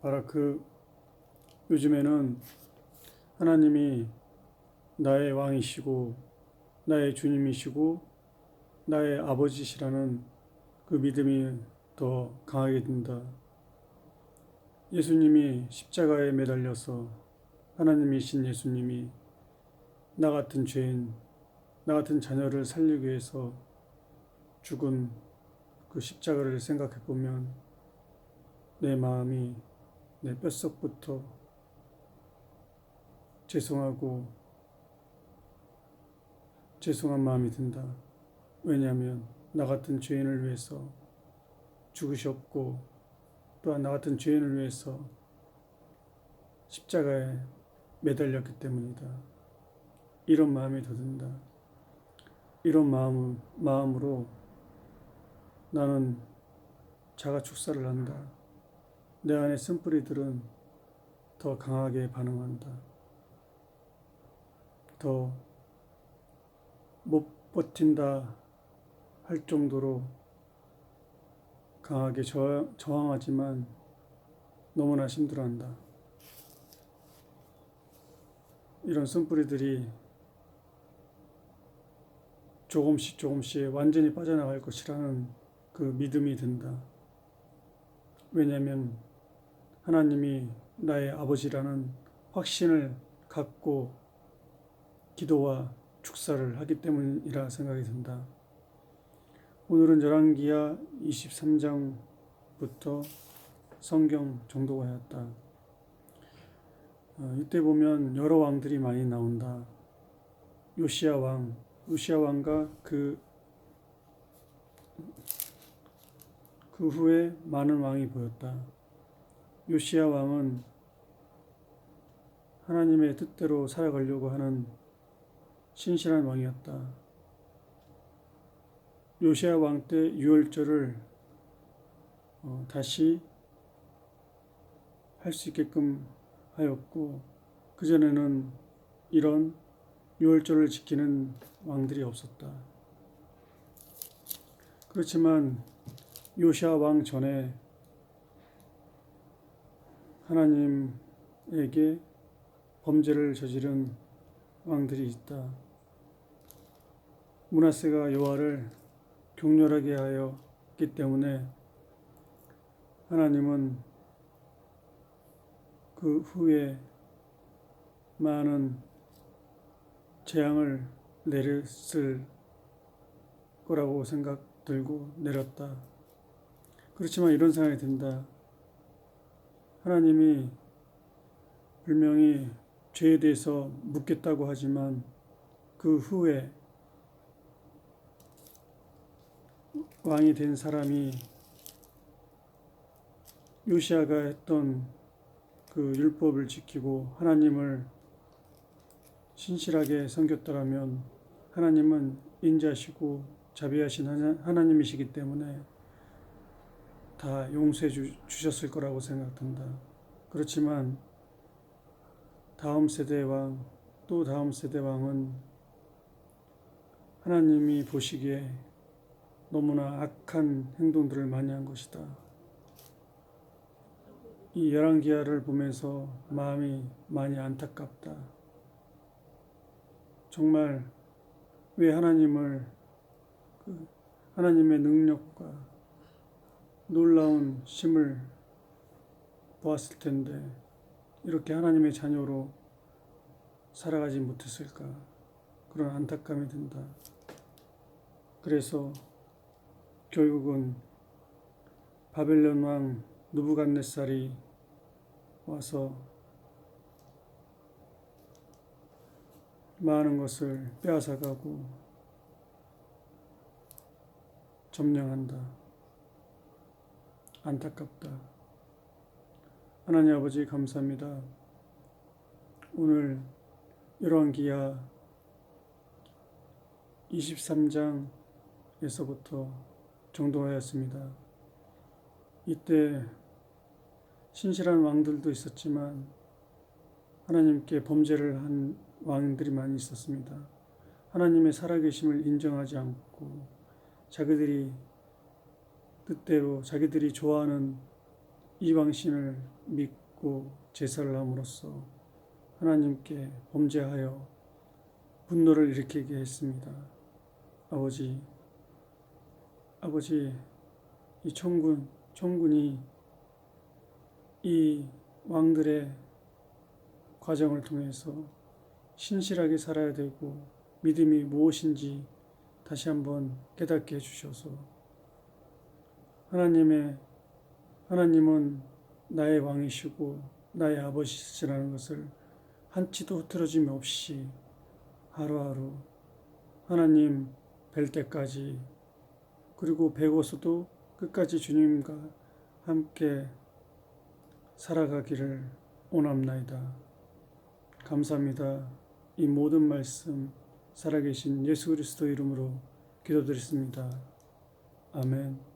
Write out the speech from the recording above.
바라크 요즘에는 하나님이 나의 왕이시고 나의 주님이시고 나의 아버지시라는 그 믿음이 더 강하게 된다. 예수님이 십자가에 매달려서 하나님이신 예수님이 나 같은 죄인, 나 같은 자녀를 살리기 위해서 죽은 그 십자가를 생각해 보면 내 마음이 내 뼛속부터 죄송하고 죄송한 마음이 든다. 왜냐하면 나 같은 죄인을 위해서 죽으셨고 또한 나 같은 죄인을 위해서 십자가에 매달렸기 때문이다. 이런 마음이 더 든다. 이런 마음, 마음으로 나는 자가 축사를 한다. 내 안의 쓴뿌리들은 더 강하게 반응한다. 더 못 버틴다 할 정도로 강하게 저항, 저항하지만 너무나 힘들어한다. 이런 쓴뿌리들이 조금씩 조금씩 완전히 빠져나갈 것이라는 그 믿음이 든다. 왜냐하면 하나님이 나의 아버지라는 확신을 갖고 기도와 축사를 하기 때문이라 생각이 든다. 오늘은 열왕기야 23장부터 성경 정도가 였다. 어, 이때 보면 여러 왕들이 많이 나온다. 요시야 왕, 요시야 왕과 그, 그 후에 많은 왕이 보였다. 요시야 왕은 하나님의 뜻대로 살아가려고 하는 신실한 왕이었다. 요시야 왕 때 유월절을 어, 다시 할 수 있게끔 하였고 그 전에는 이런 유월절을 지키는 왕들이 없었다. 그렇지만 요시아 왕 전에 하나님에게 범죄를 저지른 왕들이 있다. 문하세가 여호와를 격렬하게 하였기 때문에 하나님은 그 후에 많은 재앙을 내렸을 거라고 생각 들고 내렸다. 그렇지만 이런 생각이 든다. 하나님이 분명히 죄에 대해서 묻겠다고 하지만 그 후에 왕이 된 사람이 요시아가 했던 그 율법을 지키고 하나님을 신실하게 섬겼더라면 하나님은 인자시고 자비하신 하나님이시기 때문에 다 용서해 주, 주셨을 거라고 생각된다. 그렇지만 다음 세대 왕, 또 다음 세대 왕은 하나님이 보시기에 너무나 악한 행동들을 많이 한 것이다. 이 열왕기하를 보면서 마음이 많이 안타깝다. 정말 왜 하나님을 그 하나님의 능력과 놀라운 심을 보았을 텐데 이렇게 하나님의 자녀로 살아가지 못했을까 그런 안타까움이 든다. 그래서 결국은 바벨론 왕 누부갓네살이 와서 많은 것을 빼앗아가고 점령한다. 안타깝다. 하나님 아버지 감사합니다. 오늘 열왕기야 23장에서부터 정도하였습니다. 이때 신실한 왕들도 있었지만 하나님께 범죄를 한 왕들이 많이 있었습니다. 하나님의 살아계심을 인정하지 않고 자기들이 뜻대로 자기들이 좋아하는 이방신을 믿고 제사를 함으로써 하나님께 범죄하여 분노를 일으키게 했습니다. 아버지, 아버지, 이 천군, 천군이 이 왕들의 과정을 통해서 신실하게 살아야 되고 믿음이 무엇인지 다시 한번 깨닫게 해주셔서 하나님의 하나님은 나의 왕이시고 나의 아버지시라는 것을 한치도 흐트러짐 없이 하루하루 하나님 뵐 때까지 그리고 배고서도 끝까지 주님과 함께 살아가기를 원합나이다. 감사합니다. 이 모든 말씀 살아계신 예수 그리스도 이름으로 기도드렸습니다. 아멘.